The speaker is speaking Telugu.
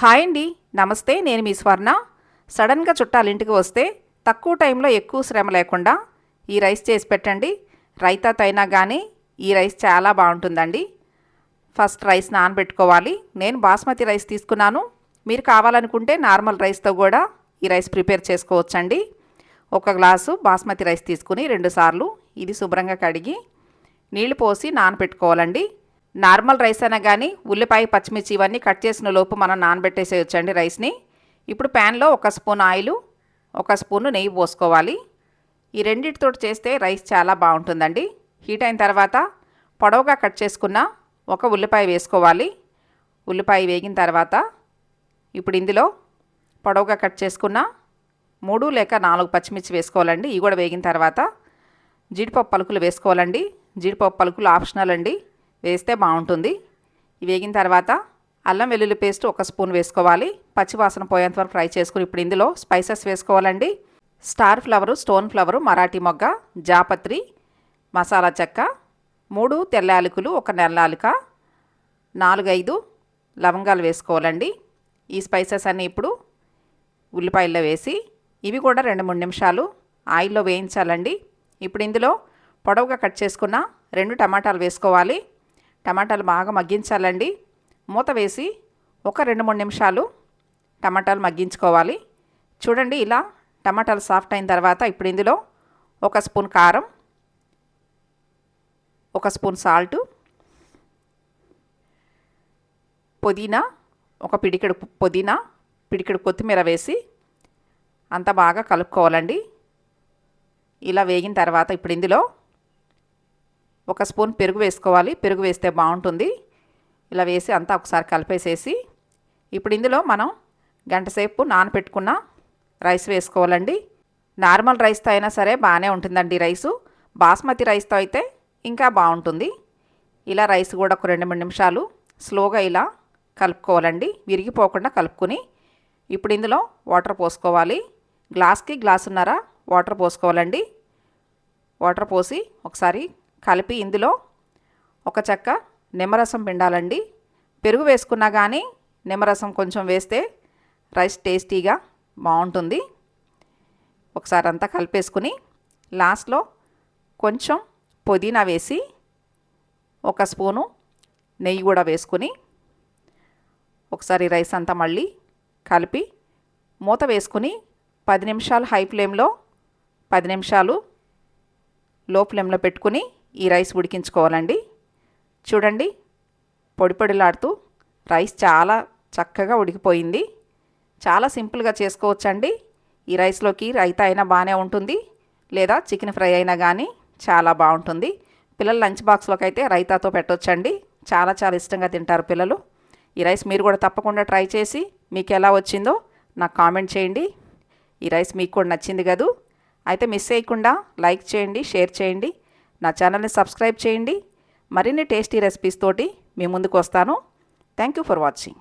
హాయ్ అండి. నమస్తే నేను మీ స్వర్ణ. సడన్గా చుట్టాలింటికి వస్తే తక్కువ టైంలో ఎక్కువ శ్రమ లేకుండా ఈ రైస్ చేసి పెట్టండి. రైతాతో అయినా కానీ ఈ రైస్ చాలా బాగుంటుందండి. ఫస్ట్ రైస్ నానబెట్టుకోవాలి. నేను బాస్మతి రైస్ తీసుకున్నాను. మీరు కావాలనుకుంటే నార్మల్ రైస్తో కూడా ఈ రైస్ ప్రిపేర్ చేసుకోవచ్చండి. ఒక గ్లాసు బాస్మతి రైస్ తీసుకుని రెండుసార్లు ఇది శుభ్రంగా కడిగి నీళ్ళు పోసి నానబెట్టుకోవాలండి. నార్మల్ రైస్ అయినా కానీ ఉల్లిపాయ పచ్చిమిర్చి ఇవన్నీ కట్ చేసిన లోపు మనం నానబెట్టేసేయచ్చండి రైస్ని. ఇప్పుడు ప్యాన్లో ఒక స్పూన్ ఆయిల్ ఒక స్పూన్ నెయ్యి పోసుకోవాలి. ఈ రెండింటితో చేస్తే రైస్ చాలా బాగుంటుందండి. హీట్ అయిన తర్వాత పొడవుగా కట్ చేసుకున్న ఒక ఉల్లిపాయ వేసుకోవాలి. ఉల్లిపాయ వేగిన తర్వాత ఇప్పుడు ఇందులో పొడవుగా కట్ చేసుకున్న మూడు లేక నాలుగు పచ్చిమిర్చి వేసుకోవాలండి. ఇవి కూడా వేగిన తర్వాత జీడిపప్పు పలుకులు వేసుకోవాలండి. జీడిపప్పు పలుకులు ఆప్షనల్ అండి. వేస్తే బాగుంటుంది. వేగిన తర్వాత అల్లం వెల్లుల్లి పేస్ట్ ఒక స్పూన్ వేసుకోవాలి. పచ్చివాసన పోయేంత వరకు ఫ్రై చేసుకుని ఇప్పుడు ఇందులో స్పైసెస్ వేసుకోవాలండి. Star flower stone flower Marathi మొగ్గ జాపత్రి మసాలా చెక్క మూడు తెల్ల యాలకులు ఒక నెల్ల యాలక నాలుగైదు లవంగాలు వేసుకోవాలండి. ఈ స్పైసెస్ అన్నీ ఇప్పుడు ఉల్లిపాయల్లో వేసి ఇవి కూడా రెండు మూడు నిమిషాలు ఆయిల్లో వేయించాలండి. ఇప్పుడు ఇందులో పొడవుగా కట్ చేసుకున్న రెండు టమాటాలు వేసుకోవాలి. టమాటాలు బాగా మగ్గించాలండి. మూత వేసి ఒక రెండు మూడు నిమిషాలు టమాటాలు మగ్గించుకోవాలి. చూడండి ఇలా టమాటాలు సాఫ్ట్ అయిన తర్వాత ఇప్పుడు ఇందులో ఒక స్పూన్ కారం ఒక స్పూన్ సాల్టు పుదీనా ఒక పిడికెడు పుదీనా పిడికెడు కొత్తిమీర వేసి అంతా బాగా కలుపుకోవాలండి. ఇలా వేగిన తర్వాత ఇప్పుడు ఇందులో ఒక స్పూన్ పెరుగు వేసుకోవాలి. పెరుగు వేస్తే బాగుంటుంది. ఇలా వేసి అంతా ఒకసారి కలిపేసేసి ఇప్పుడు ఇందులో మనం గంటసేపు నానపెట్టుకున్న రైస్ వేసుకోవాలండి. నార్మల్ రైస్తో అయినా సరే బాగానే ఉంటుందండి రైసు. బాస్మతి రైస్తో అయితే ఇంకా బాగుంటుంది. ఇలా రైస్ కూడా ఒక రెండు మూడు నిమిషాలు స్లోగా ఇలా కలుపుకోవాలండి. విరిగిపోకుండా కలుపుకొని ఇప్పుడు ఇందులో వాటర్ పోసుకోవాలి. గ్లాస్కి గ్లాసున్నర వాటర్ పోసుకోవాలండి. వాటర్ పోసి ఒకసారి కలిపి ఇందులో ఒక చెక్క నిమ్మరసం పిండాలండి. పెరుగు వేసుకున్నా కానీ నిమ్మరసం కొంచెం వేస్తే రైస్ టేస్టీగా బాగుంటుంది. ఒకసారి అంతా కలిపేసుకుని లాస్ట్లో కొంచెం పుదీనా వేసి ఒక స్పూను నెయ్యి కూడా వేసుకుని ఒకసారి రైస్ అంతా మళ్ళీ కలిపి మూత వేసుకుని పది నిమిషాలు హై ఫ్లేమ్లో పది నిమిషాలు లో ఫ్లేమ్లో పెట్టుకుని ఈ రైస్ ఉడికించుకోవాలండి. చూడండి పొడి పొడిలాడుతూ రైస్ చాలా చక్కగా ఉడికిపోయింది. చాలా సింపుల్గా చేసుకోవచ్చండి. ఈ రైస్లోకి రైతా అయినా బాగానే ఉంటుంది లేదా చికెన్ ఫ్రై అయినా కానీ చాలా బాగుంటుంది. పిల్లలు లంచ్ బాక్స్లోకి అయితే రైతాతో పెట్టొచ్చండి. చాలా చాలా ఇష్టంగా తింటారు పిల్లలు. ఈ రైస్ మీరు కూడా తప్పకుండా ట్రై చేసి మీకు ఎలా వచ్చిందో నాకు కామెంట్ చేయండి. ఈ రైస్ మీకు కూడా నచ్చింది కదూ. అయితే మిస్ చేయకుండా లైక్ చేయండి షేర్ చేయండి. నా ఛానల్ని సబ్స్క్రైబ్ చేయండి. మరిన్ని టేస్టీ రెసిపీస్ తోటి మీ ముందుకు వస్తాను. Thank you for watching